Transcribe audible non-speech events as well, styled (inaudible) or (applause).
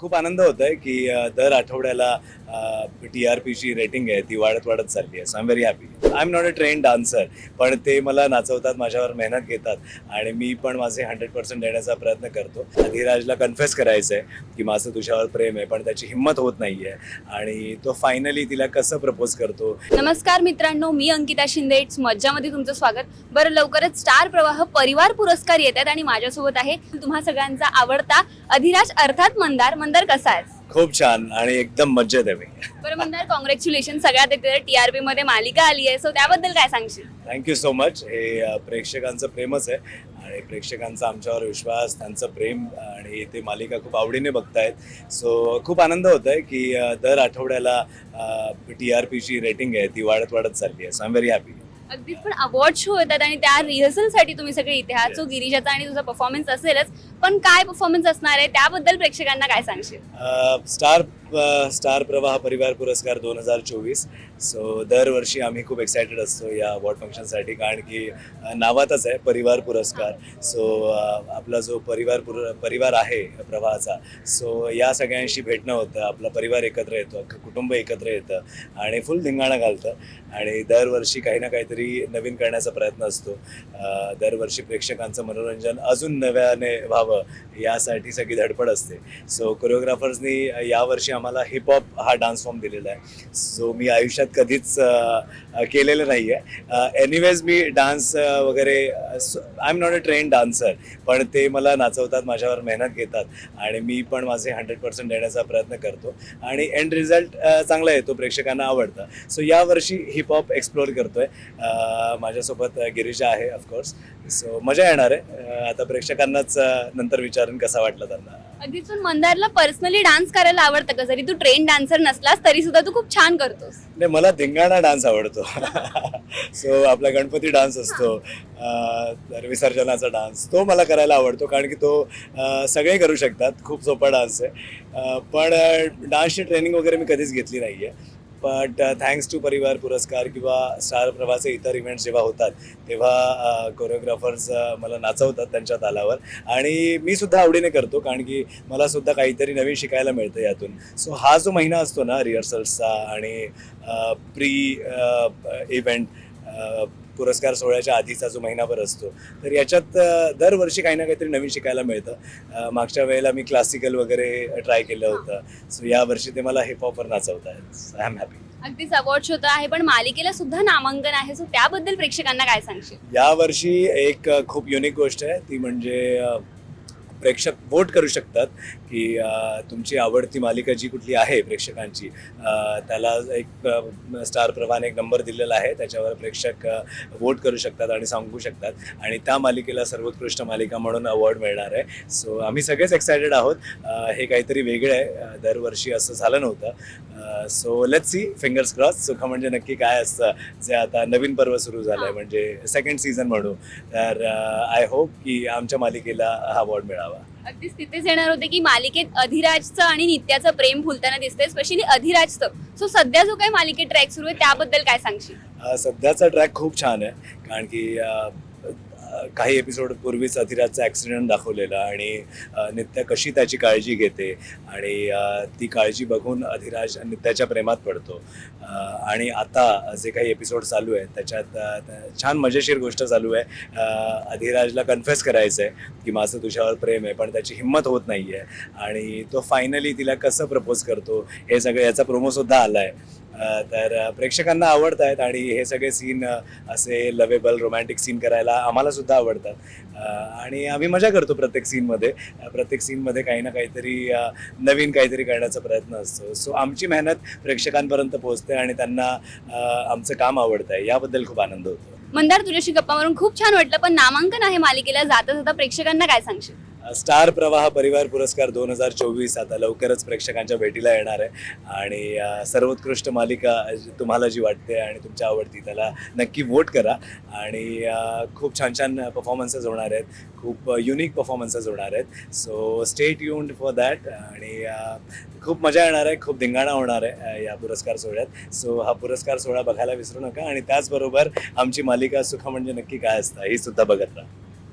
खूप आनंद होत आहे की दर आठवड्याला टी आर पीची रेटिंग आहे ती वाढत वाढत चालली आहे. So I am very happy I am not a train dancer पण ते मला नाचवतात माझ्यावर मेहनत घेतात आणि मी पण माझे हंड्रेड पर्सेंट देण्याचा प्रयत्न करतो. अधिराजला कन्फेस करायचं आहे की माझं तुझ्यावर प्रेम आहे पण त्याची हिंमत होत नाही आहे आणि तो फायनली तिला कसं प्रपोज करतो? नमस्कार मित्रांनो मी अंकिता शिंदे. इट्स मज्जामध्ये तुमचं स्वागत. बरं लवकरच स्टार प्रवाह परिवार पुरस्कार येत आहेत आणि माझ्यासोबत आहे तुम्हा सगळ्यांचा आवडता अधिराज अर्थात मंदार मंदार कसा आहेस खूप छान आणि एकदम मज्जेत आहे मी. बरं मंदार कॉंग्रॅच्युलेशन सगळ्यात येते टीआरपी मध्ये मालिका आली आहे. सो त्याबद्दल काय सांगशील? थँक्यू सो मच हे अ, प्रेक्षकांचं प्रेमच आहे आणि प्रेक्षकांचा आमच्यावर विश्वास त्यांचं प्रेम आणि ते मालिका खूप आवडीने बघतायत. सो खूप आनंद होत आहे की अ, दर आठवड्याला टी आर पीची रेटिंग आहे. ती वाढत वाढत चालली आहे. So I am very happy अगदीच पण अवॉर्ड शो येतात आणि त्या रिहर्सलसाठी तुम्ही सगळे इथे आहात सो गिरीजाचा आणि तुझा परफॉर्मन्स असेलच पण काय परफॉर्मन्स असणार आहे? त्याबद्दल प्रेक्षकांना काय सांगशील? स्टार स्टार प्रवाह परिवार पुरस्कार दोन हजार चोवीस. सो दरवर्षी आम्ही खूप एक्सायटेड असतो या अवॉर्ड फंक्शनसाठी कारण की नावातच आहे परिवार पुरस्कार. सो आपला जो परिवार पुर परिवार आहे प्रवाहाचा सो या सगळ्यांशी भेटणं होतं. आपला परिवार एकत्र येतो कुटुंब एकत्र येतं आणि फुल धिंगाणं घालतं. आणि दरवर्षी काही ना काहीतरी नवीन करण्याचा प्रयत्न असतो. दरवर्षी प्रेक्षकांचं मनोरंजन अजून नव्याने व्हावं यासाठी सगळी धडपड असते. सो कोरिओग्राफर्सनी यावर्षी आम्हाला हिपहॉप हा डान्स फॉर्म दिलेला आहे. सो मी आयुष्यात कधीच केलेलं नाही आहे एनिवेज मी डान्स वगैरे I am not a train dancer पण ते मला नाचवतात माझ्यावर मेहनत घेतात आणि मी पण माझे हंड्रेड पर्सेंट देण्याचा प्रयत्न करतो आणि एंड रिझल्ट चांगला येतो प्रेक्षकांना आवडतं. सो यावर्षी हिपहॉप एक्सप्लोअर करतोय. माझ्यासोबत गिरीजा आहे ऑफकोर्स सो मजा येणार आहे. आता प्रेक्षकांनाच नंतर विचारून कसा वाटला त्यांना? अगदीच पण मंदारला पर्सनली डान्स करायला आवडतं का? जरी तू ट्रेन डान्सर नसलास तरी सुद्धा तू खूप छान करतोस. नाही मला धिंगाणा डान्स आवडतो. (laughs) सो आपला गणपती डान्स असतो. अ, तर विसर्जनाचा डान्स तो मला करायला आवडतो कारण की तो अ, सगळे करू शकतात. खूप सोपा डान्स आहे. अ, पण डान्सची ट्रेनिंग वगैरे मी कधीच घेतली नाही आहे बट थँक्स टू परिवार पुरस्कार किंवा स्टार प्रभाचे इतर इव्हेंट्स जेव्हा होतात तेव्हा uh, कोरिओग्राफर्स uh, मला नाचवतात त्यांच्या तालावर. आणि मी सुद्धा आवडीने करतो कारण की मला सुद्धा काहीतरी नवीन शिकायला मिळतं यातून. सो हा जो महिना असतो ना रिहर्सल्सचा आणि uh, प्री इव्हेंट पुरस्कार सोहळ्याच्या आधीचा जो महिनाभर असतो तर याच्यात दरवर्षी काही ना काहीतरी नवीन शिकायला मिळतं. मागच्या वेळेला मी क्लासिकल वगैरे ट्राय केलं होतं. सो यावर्षी ते मला हिपहॉपवर नाचवत आहेत. आय एम हॅपी अगदीच अवॉर्ड शो तर आहे पण मालिकेला सुद्धा नामांकन आहे. सो त्याबद्दल प्रेक्षकांना काय सांगशील? यावर्षी एक खूप युनिक गोष्ट आहे. ती म्हणजे प्रेक्षक वोट करू शकतात की तुमची आवडती मालिका जी कुठली आहे प्रेक्षकांची त्याला एक स्टार प्रभाने एक नंबर दिलेला आहे त्याच्यावर प्रेक्षक वोट करू शकतात आणि सांगू शकतात. आणि त्या मालिकेला सर्वोत्कृष्ट मालिका म्हणून अवॉर्ड मिळणार आहे. सो आम्ही सगळेच एक्सायटेड आहोत. हे काहीतरी वेगळं आहे. दरवर्षी असं झालं नव्हतं. So let see fingers cross सुख म्हणजे नक्की काय असतं? जे आता नवीन पर्व सुरू झालं आहे म्हणजे सेकंड सीझन म्हणू. तर आय होप की आमच्या मालिकेला हा अवॉर्ड मिळावा. अगदीच तिथेच येणार होते की मालिकेत अधिराजचं आणि नित्याचं प्रेम फुलताना दिसतंय. स्पेशली अधिराजचं. सो सध्या जो काही मालिकेत ट्रॅक सुरू आहे त्याबद्दल काय सांगशील? सध्याचा ट्रॅक खूप छान आहे. कारण की काही एपिसोड पूर्वीच अधिराजचा ॲक्सिडेंट दाखवलेला आणि नित्या कशी त्याची काळजी घेते आणि ती काळजी बघून अधिराज नित्याच्या प्रेमात पडतो. आणि आता जे काही एपिसोड चालू आहे त्याच्यात छान मजेशीर गोष्ट चालू आहे. अधिराजला कन्फेस करायचं आहे की माझं तुझ्यावर प्रेम आहे पण त्याची हिंमत होत नाही आहे आणि तो फायनली तिला कसं प्रपोज करतो हे सगळं याचा प्रोमोसुद्धा आला आहे तर प्रेक्षकांना आवडत आहेत आणि हे सगळे सीन असे लवेबल रोमॅन्टिक सीन करायला आम्हाला सुद्धा आवडतात. आणि आम्ही मजा करतो प्रत्येक सीनमध्ये प्रत्येक सीनमध्ये काही ना काहीतरी नवीन काहीतरी करण्याचा प्रयत्न असतो. सो आमची मेहनत प्रेक्षकांपर्यंत पोहोचते आणि त्यांना आमचं काम आवडतं आहे याबद्दल खूप आनंद होतो. मंदार तुझ्याशी गप्पा मारून खूप छान वाटलं पण नामांकन आहे मालिकेला. जाता जाता प्रेक्षकांना काय सांगशील? स्टार प्रवाह परिवार पुरस्कार दोन हजार चोवीस आता लवकरच प्रेक्षकांच्या भेटीला येणार आहे. आणि सर्वोत्कृष्ट मालिका जी तुम्हाला जी वाटते आणि तुमच्या आवडती त्याला नक्की वोट करा. आणि खूप छान छान परफॉर्मन्सेस होणार आहेत. खूप युनिक परफॉर्मन्सेस होणार आहेत. So stay tuned for that आणि खूप मजा येणार आहे. खूप धिंगाणा होणार आहे या पुरस्कार सोहळ्यात. सो हा पुरस्कार सोहळा बघायला विसरू नका. आणि त्याचबरोबर आमची मालिका सुख म्हणजे नक्की काय असतं ही सुद्धा बघत राहा.